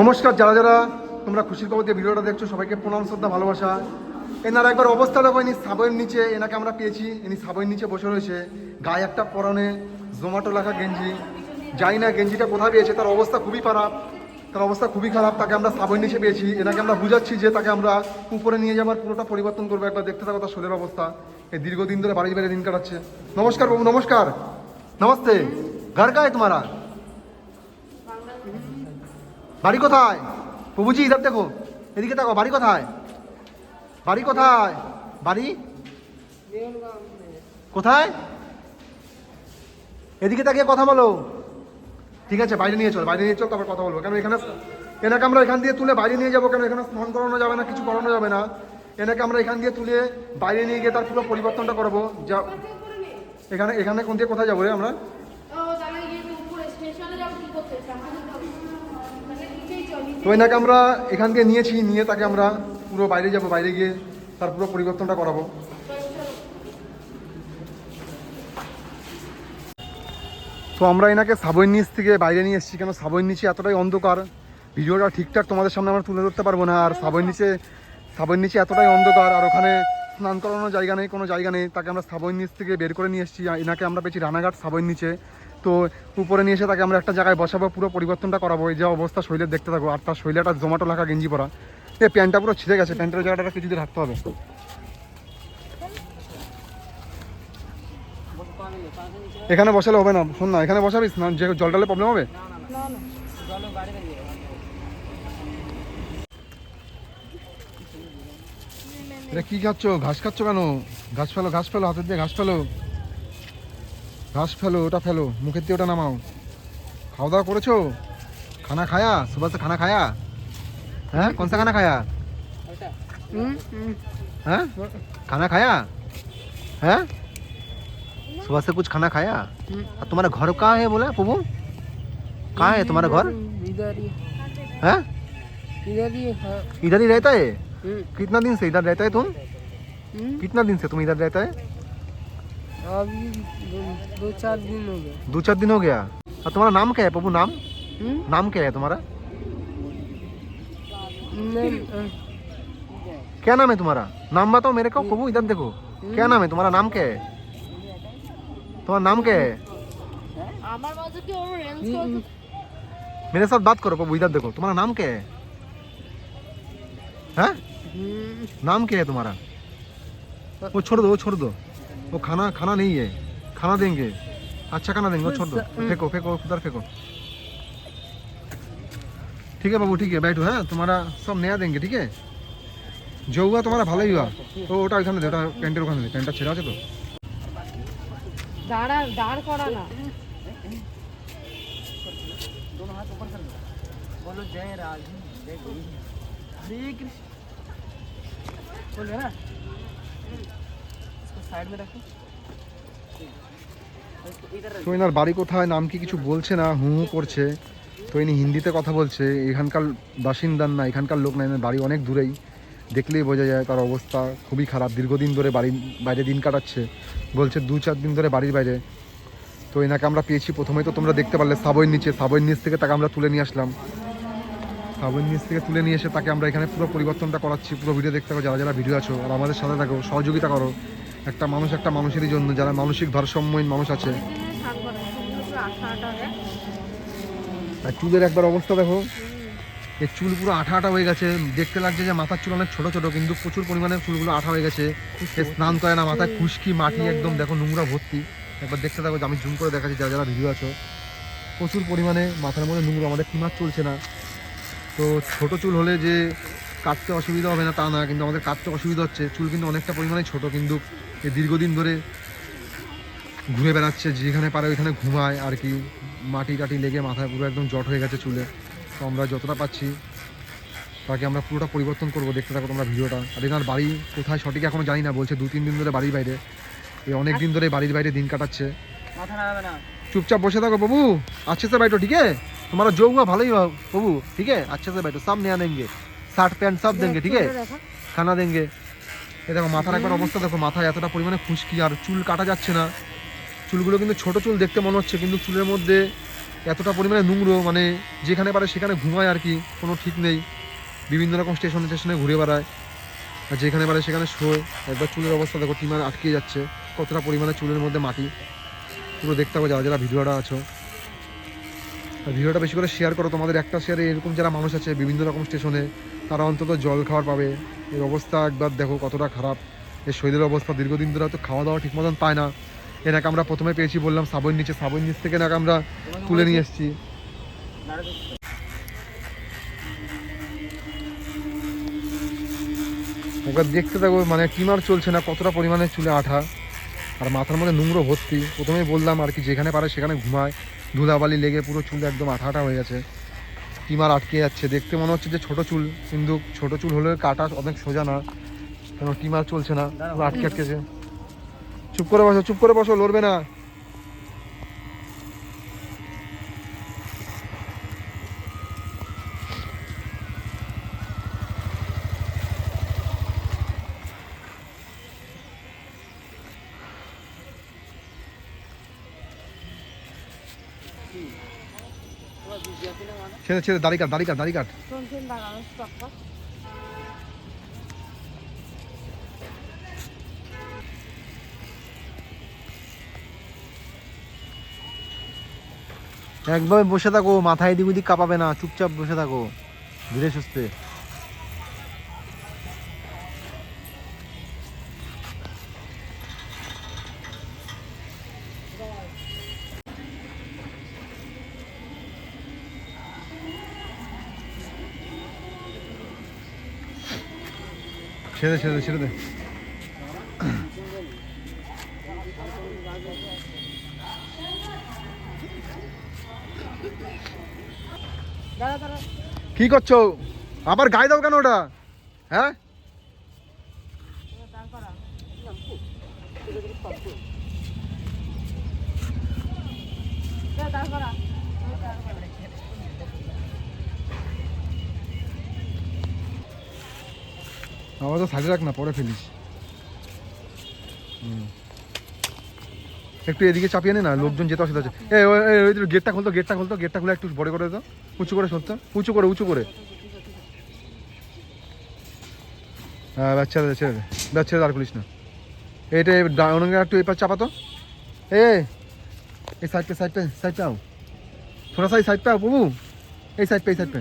নমস্কার, যারা যারা তোমরা খুশির খবর দিয়ে ভিডিওটা দেখছ, সবাইকে প্রণাম, শ্রদ্ধা, ভালোবাসা। এনার একবার অবস্থা দেখো ইনি সাবয়ের নিচে, এনাকে আমরা পেয়েছি। ইনি সাবয়ের নিচে বসে রয়েছে। গায়ে একটা পরনে জোম্যাটো লেখা গেঞ্জি। জানি না গেঞ্জিটা কোথায় পেয়েছে, তার অবস্থা খুবই খারাপ। তার অবস্থা খুবই খারাপ, তাকে আমরা সাবয়ের নিচে পেয়েছি। এনাকে আমরা বুঝাচ্ছি যে তাকে আমরা উপরে নিয়ে যাবার পুরোটা পরিবর্তন করব, একবার দেখতে থাকো তার শরীরের অবস্থা। এই দীর্ঘদিন ধরে বাড়ি বাইরে দিন কাটাচ্ছে। নমস্কার বাবু, নমস্কার। নমস্তে। ঘর কায় তোমারা? বাড়ি কোথায়? প্রভুজি ইধার দেখো, এদিকে দেখো বাড়ি কোথায়? বাড়ি কোথায়? বাড়ি? কোথায়? এদিকে তাকিয়ে কথা বলো। ঠিক আছে, বাইরে নিয়ে চল, বাইরে নিয়ে চল, তারপর কথা বলব। কেন এখানে এনাকে আমরা এখান দিয়ে তুলে বাইরে নিয়ে যাব কেন? এখানে স্নান করানো যাবে না, কিছু করানো যাবে না। এনাকে আমরা এখান দিয়ে তুলে বাইরে নিয়ে গিয়ে তার পুরো পরিবর্তনটা করব। যা এখানে এখানে কোন দিয়ে কোথায় যাব রে আমরা? তো এনাকে আমরা এখান থেকে নিয়েছি, নিয়ে তাকে আমরা পুরো বাইরে যাব, বাইরে গিয়ে তার পুরো পরিবর্তনটা করাবো। তো আমরা এনাকে সাবইন নিচ থেকে বাইরে নিয়ে এসেছি, কেন সাবইন নিচে এতটাই অন্ধকার? ভিডিওটা ঠিকঠাক তোমাদের সামনে আমরা তুলে ধরতে পারব না, আর সাবইন নিচে সাবইন নিচে এতটাই অন্ধকার, আর ওখানে স্নান করানোর জায়গা নেই, কোনো জায়গা নেই। তাকে আমরা সাবইয়ের নিচ থেকে বের করে নিয়ে এসেছি। এনাকে আমরা পেয়েছি রানাঘাট সাবইয়ের নিচে। তো উপরে নিয়ে এসে তাকে আমরা একটা জায়গায় বসাবো, পুরো পরিবর্তনটা করাবো। এই যে অবস্থা শৈলের, দেখতে থাকব আর তার শৈলে একটা জোম্যাটো লেখা, গেঞ্জি পরা। এই প্যান্টটা পুরো ছিঁড়ে গেছে। প্যান্টের জায়গাটা কিছুদিন রাখতে হবে। এখানে বসালে হবে না। শোন না, এখানে বসাবিস না যে জল ডালে প্রবলেম হবে এটা কি খাচ্ছ? ঘাস খাচ্ছ কেন? ঘাস ফেলো ঘাস ফেলো হাতের দিয়ে ঘাস ফেলো। ঘাস ফেলো ওটা ফেলো মুখের দিয়ে ওটা নামাও। খাওয়া দাওয়া করেছ? খানা খায়া? সুভাষ খানা খায়া? হ্যাঁ? কোনসা খানা খায়া? হ্যাঁ? খানা খায়া? হ্যাঁ? সুভাষ से कुछ खाना আর তোমার ঘর কা হে বলে প্রভু? কা হে তোমার ঘর? হ্যাঁ? इधर ही है हम्म। कितना दिन से इधर रहता है तुम? हम्म। कितना दिन से तुम इधर रहता है? अभी दो, चार दिन हो गया दो चार दिन हो गया। और तुम्हारा नाम क्या है पप्पू नाम? हम्म। नाम क्या है तुम्हारा? क्या नाम है तुम्हारा? नाम बताओ मेरे को पप्पू इधर देखो। क्या नाम है तुम्हारा? नाम क्या है? तुम्हारा नाम क्या है? मेरे साथ बात करो पप्पू इधर देखो। तुम्हारा नाम क्या है? हाँ? नाम क्या है तुम्हारा वो छोड़ दो वो छोड़ दो वो खाना खाना नहीं है खाना देंगे अच्छा खाना देंगे वो छोड़ दो फेंको फेंको उधर फेंको ठीक है बाबू ठीक है बैठो है तुम्हारा सब नया देंगे ठीक है जो हुआ तुम्हारा ভালোই हुआ তো ওটা ওখানে দে ওটা প্যান্টের ওখানে দে প্যান্টটা ছেঁড়া আছে তো দাঁড়া দাঁড় করা না बोलो जय राज जय गुरु हरे कृष्ण बोल रहे ना इसको साइड में रखो इसको इधर তো এনার বাড়ি কোথায় নাম কি কিছু বলছে না হু হু করছে তো ইনি হিন্দিতে কথা বলছে এখানকার বাসিন্দার না এখানকার লোক না এনার বাড়ি অনেক দূরেই দেখলেই বোঝা যায় তার অবস্থা খুবই খারাপ দীর্ঘদিন ধরে বাড়ি বাইরে দিন কাটাচ্ছে বলছে দু চার দিন ধরে বাড়ির বাইরে তো এনাকে আমরা পেয়েছি প্রথমেই তো তোমরা দেখতে পারলে সাবইয়ের নিচে সাবইয়ের নিচ থেকে তাকে আমরা তুলে নিয়ে আসলাম সাবইয়ের নিচ থেকে তুলে নিয়ে এসে তাকে আমরা এখানে পুরো পরিবর্তনটা করাচ্ছি, পুরো ভিডিও দেখতে পাবো যারা যারা ভিডিও আছো, আর আমাদের সাথে থাকো, সহযোগিতা করো। একটা মানুষ একটা মানুষেরই জন্য, যারা মানসিক ভারসাম্যহীন মানুষ আছে। আর চুলের একবার অবস্থা দেখো। এই চুল পুরো আঠা আঠা হয়ে গেছে, দেখতে লাগছে যে মাথার চুল অনেক ছোটো ছোটো, কিন্তু প্রচুর পরিমাণে চুলগুলো আঠা হয়ে গেছে। স্নান করে না, মাথায় খুশকি, মাটি একদম দেখো নোংরা ভর্তি। একবার দেখতে থাকো যে আমি জুম করে দেখাচ্ছি, যারা যারা ভিডিও আছো। প্রচুর পরিমাণে মাথার মধ্যে নোংরা, আমাদের ক্লিমার চলছে না। তো ছোট চুল হলে যে কাটতে অসুবিধা হবে না তা না কিন্তু আমাদের কাটতে অসুবিধা হচ্ছে। চুল কিন্তু অনেকটা পরিমাণে ছোট কিন্তু দীর্ঘদিন ধরে ঘুরে বেড়াচ্ছে যেখানে পারে ওইখানে ঘুমায় আর কি। মাটি টাটি লেগে মাথায় পুরো একদম জট হয়ে গেছে চুলে। তো আমরা যতটা পাচ্ছি তাকে আমরা পুরোটা পরিবর্তন করব। দেখতে থাকো তোমরা ভিডিওটা। আর এখানে বাড়ি কোথায় সঠিক এখনও জানি না বলছে দু তিন দিন ধরে বাড়ির বাইরে। এই অনেক দিন ধরে বাড়ির বাইরে দিন কাটাচ্ছে। চুপচাপ বসে থাকো বাবু। আছে তো বাড়িটা ঠিক আছে? तुम्हारा जॉब हुआ भले ही बबू ठीक है? अच्छे से बैठो सब नया देंगे। শার্ট প্যান্ট সব দেঙ্গে ঠিক আছে খানা দেনগে এ দেখো মাথার একবার অবস্থা দেখো মাথায় এতটা পরিমাণে খুশকি আর চুল কাটা যাচ্ছে না। চুলগুলো কিন্তু ছোট চুল দেখতে মনে হচ্ছে কিন্তু চুলের মধ্যে এতটা পরিমাণে নুংরো মানে যেখানে পারে সেখানে ঘুমায় আর কি কোনো ঠিক নেই। বিভিন্ন রকম স্টেশনে স্টেশনে ঘুরে বেড়ায় আর যেখানে পারে সেখানে শোয়। একবার চুলের অবস্থা দেখো টিমার আটকে যাচ্ছে কতটা পরিমাণে চুলের মধ্যে মাটি। পুরো দেখতে হবে যারা যারা ভিডিওটা আছো। ভিডিওটা বেশি করে শেয়ার করো। তোমাদের একটা শেয়ারে এরকম যারা মানুষ আছে, বিভিন্ন রকম স্টেশনে তারা অন্তত জল খাওয়ার পাবে। এর অবস্থা একবার দেখো কতটা খারাপ। এই শরীরের অবস্থা দীর্ঘদিন ধরে হয়তো খাওয়া দাওয়া ঠিক মতন পায় না। এনাকে আমরা প্রথমে পেয়েছি বললাম সাবইয়ের নিচে। সাবইয়ের নিচ থেকে এনাকে আমরা তুলে নিয়ে এসেছি। ওকে দেখতে থাকো মানে টিমার চলছে না, কতটা পরিমাণে চুলে আঠা। আর মাথার মধ্যে নোংরো ভর্তি। প্রথমেই বললাম আর কি, যেখানে পারে সেখানে ঘুমায়। ধুলাবালি লেগে পুরো চুল একদম আঠা আঠা হয়ে গেছে। টিমার আটকে যাচ্ছে। দেখতে মনে হচ্ছে যে ছোট চুল, কিন্তু ছোট চুল হলে কাটা অনেক সোজা না। কেন টিমার চলছে না আটকে আটকেছে চুপ করে বসো, চুপ করে বসো, লড়বে না। ছেড়ে ছেড়ে, দাড়ি কাট দাড়ি কাট দাড়ি কাট। একদম বসে থাকো, মাথায় এদিক ওদিক কাঁপাবে না, চুপচাপ বসে থাকো। ধীরে সুস্থে। ছেড়ে ছেড়ে ছেড়ে দে। কি করছ? আবার গায়ে দাও কেন ওটা? হ্যাঁ? করা আমার তো সাইডে রাখ না, পরে ফেলিস। একটু এদিকে চাপিয়ে নে না, লোকজন যেতে অসুবিধা হচ্ছে। এই গেটটা খুলতো গেটটা খুলতো গেটটা খুলে একটু বড় করে দাও। উঁচু করে সত্য উঁচু করে উঁচু করে। হ্যাঁ বাচ্চা ছেড়ে দে বাচ্চা দাঁড় করিস না। এটা ডাউনঙ্গে একটু এপার চাপাতো এ, এই সাইডটা সাইডটা সাইডটা আও। থোড়া সাই, সাইডটা আও বাবু এই সাইডটা এই সাইডটা।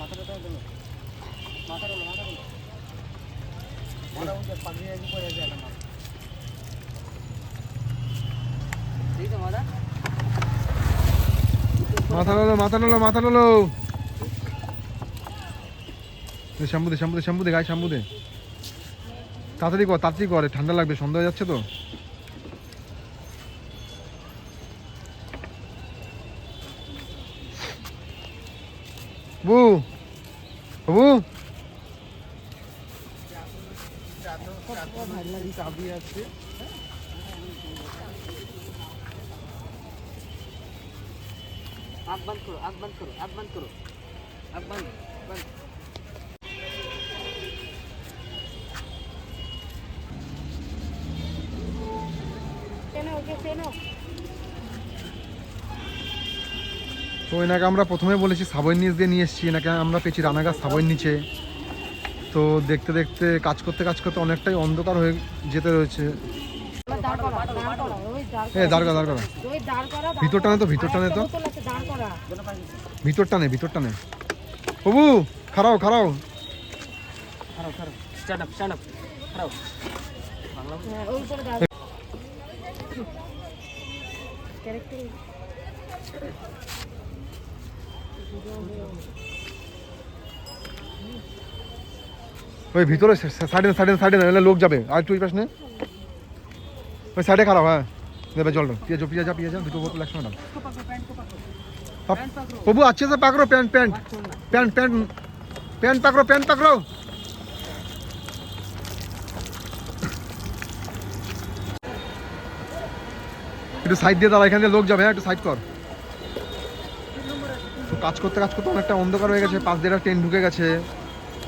মাথা নালো মাথা। নালো মাথা? নালো শ্যাম্পু দে, শ্যাম্পু শ্যাম্পু দে, গায়ে শ্যাম্পু দে। তাড়াতাড়ি কর, তাড়াতাড়ি করে ঠান্ডা লাগবে, সন্ধ্যা যাচ্ছে তো। বু বু চাবি আছে আহ্বান করো আহ্বান করো। আহ্বান করো আহ্বান এনাকে আমরা প্রথমে বলেছি সাবয়ের নিচ দিয়ে নিয়ে এসেছি। এনাকে আমরা পেয়েছি রানাঘাট সাবয়ের নিচে। তো দেখতে দেখতে, কাজ করতে কাজ করতে অনেকটাই অন্ধকার হয়ে যেতে রয়েছে। হ্যাঁ দাঁড় করা ভিতর টানে তো ভিতর টানে তো। ভিতর টানে ভিতর টানে বাবু খারাও খারাও ক্যারেক্টার ওই ভিতরে সাইডে সাইডে সাইডে নাহলে লোক যাবে আর একটু ওই পাশ নে ওই সাইডে খারাপ হ্যাঁ দেবে জলটা পিয়া পিয়া যা পিয়া যা দুটো বোতল একসঙ্গে ডাল को पकड़ो पैंट को पकड़ो अब- पैंट पकड़ो বাবু अच्छे से पकड़ो पैंट पैंट हाथ छोड़ना पैंट पैंट पैंट पकड़ो पैंट पकड़ो একটু সাইড দিয়ে দাঁড়া এখান দিয়ে লোক যাবে হ্যাঁ একটু সাইড কর তো কাজ করতে কাজ করতে অনেকটা অন্ধকার হয়ে গেছে পাশ দিয়ে একটা ট্রেন ঢুকে গেছে।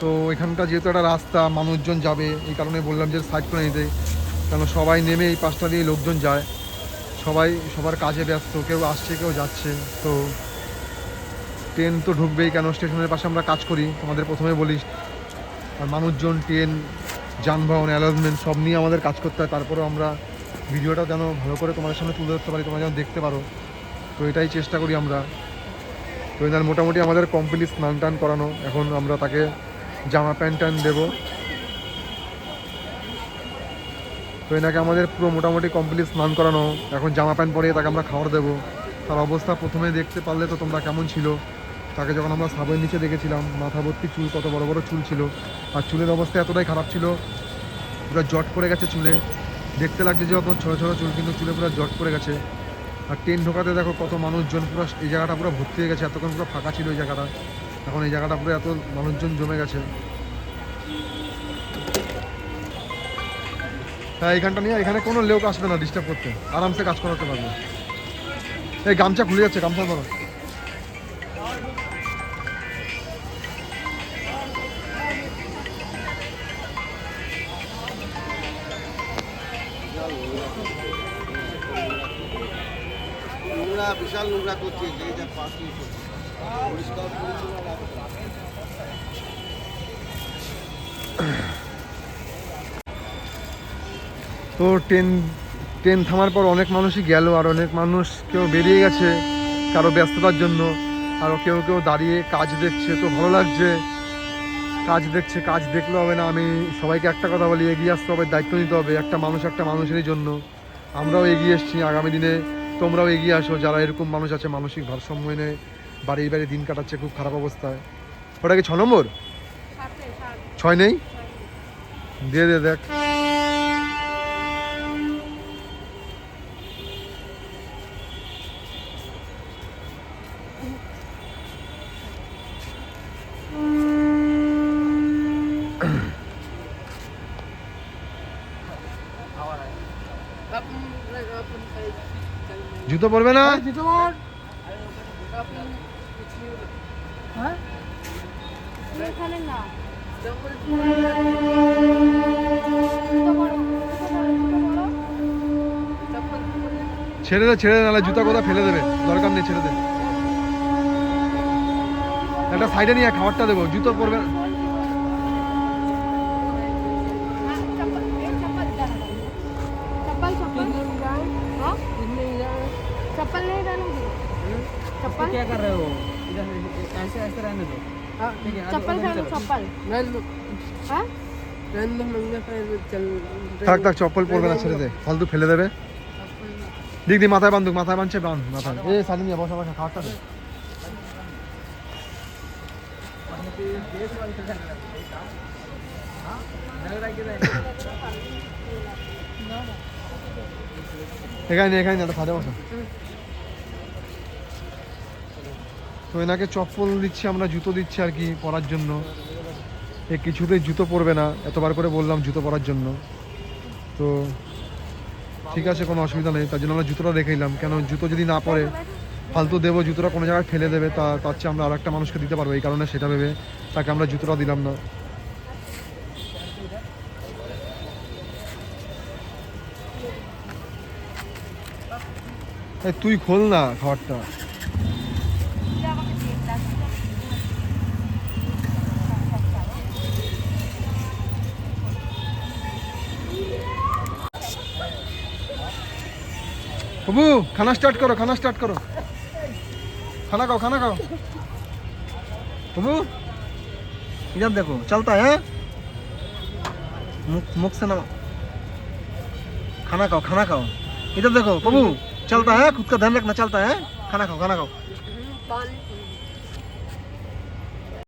তো এখানটা যেহেতু একটা রাস্তা, মানুষজন যাবে, এই কারণে বললাম যে সাইড করে নিতে। কেন সবাই নেমে এই পাশটা দিয়ে লোকজন যায়। সবাই, সবার কাজে ব্যস্ত, কেউ আসছে, কেউ যাচ্ছে। তো ট্রেন তো ঢুকবেই কেন স্টেশনের পাশে আমরা কাজ করি। তোমাদের প্রথমে বলি, আর মানুষজন ট্রেন যানবাহন অ্যালাউন্সমেন্ট সব নিয়ে আমাদের কাজ করতে হয়। তারপরেও আমরা ভিডিওটা যেন ভালো করে তোমাদের সামনে তুলে ধরতে পারি, তোমরা যেন দেখতে পারো। তো এটাই চেষ্টা করি আমরা। এনার মোটামুটি আমাদের কমপ্লিট স্নান টান করানো। এখন আমরা তাকে জামা প্যান্ট ট্যান্ট দেবো। তো এনাকে আমাদের পুরো মোটামুটি কমপ্লিট স্নান করানো। এখন জামা প্যান্ট পরিয়ে তাকে আমরা খাবার দেবো। তার অবস্থা প্রথমে দেখতে পারলে তো তোমরা কেমন ছিল। তাকে যখন আমরা সাবের নিচে দেখেছিলাম, মাথা ভর্তি চুল, কত বড় বড় চুল ছিল। আর চুলের অবস্থা এতটাই খারাপ ছিল, পুরো জট পড়ে গেছে চুলে। দেখতে লাগছে যে যখন ছোটো ছোটো চুল, কিন্তু চুলে পুরো জট পড়ে গেছে। আর ট্রেন ঢোকাতে দেখো কত মানুষজন, পুরো এই জায়গাটা পুরো ভর্তি হয়ে গেছে, এতক্ষণ পুরো ফাঁকা ছিল এই জায়গাটা। এখন এই জায়গাটা পুরো এত মানুষজন জমে গেছে। হ্যাঁ এইখানটা নিয়ে এখানে কোনো লোক আসবে না ডিস্টার্ব করতে। আরামসে কাজ করাতে পারবে। এই গামছা খুলে যাচ্ছে, গামছা ধরো। নোংরা বিশাল নোংরা করছে, যে যা না। তো ট্রেন ট্রেন থামার পর অনেক মানুষই গেল আর অনেক মানুষ কেউ বেরিয়ে গেছে কারও ব্যস্ততার জন্য। আর কেউ কেউ দাঁড়িয়ে কাজ দেখছে, তো ভালো লাগছে। কাজ দেখছে, কাজ দেখলে হবে না। আমি সবাইকে একটা কথা বলি, এগিয়ে আসতে হবে, দায়িত্ব নিতে হবে। একটা মানুষ একটা মানুষেরই জন্য। আমরাও এগিয়ে এসেছি আগামী দিনে। তোমরাও এগিয়ে আসো, যারা এরকম মানুষ আছে, মানসিক ভারসাম্য এনে বাড়ি বাড়ি দিন কাটাচ্ছে, খুব খারাপ অবস্থায়। ওটা কি ছ নম্বর? ছয় নেই? দিয়ে দে, দেখ। জুতো পরবে না? জুতো পরো, জুতো ছেড়ে দে ছেড়ে দে নাহলে জুতা কোথা ফেলে দেবে? দরকার নেই ছেড়ে দে। একটা সাইডে নিয়ে খাবারটা দেবো। জুতো পরবে चप्पल पहनो चप्पल हाँ থাক থাক চপ্পল পরবে না ছেড়ে দে ফালতু ফেলে দেবে দিক দি মাথায় বান্ধুক মাথায় বাঁধছে বাঁধ মাথায় এ সাইডে নিয়ে বসা বসা খাবারটা দে এখানে নে, এখানে নে, একটা খাদে বসা তো এনাকে চপ্পল দিচ্ছি, আমরা জুতো দিচ্ছি আর কি পরার জন্য। এ কিছুতেই জুতো পরবে না, এতবার করে বললাম জুতো পরার জন্য। তো ঠিক আছে, কোনো অসুবিধা নেই, তার জন্য আমরা জুতোটা রেখে নিলাম কেন জুতো যদি না পরে, ফালতু দেবো, জুতোটা কোনো জায়গায় ফেলে দেবে, তা, তার চেয়ে আমরা আরেকটা মানুষকে দিতে পারব, এই কারণে সেটা ভেবে তাকে আমরা জুতোটা দিলাম না। তুই খোল না খাবারটা। बबू खाना स्टार्ट करो खाना स्टार्ट करो खाना खाओ खाना खाओ बबू इधर देखो चलता है मुख मुख से ना खाना खाओ खाना खाओ इधर देखो बबू चलता है खुद का ध्यान रखना चलता है खाना खाओ खाना खाओ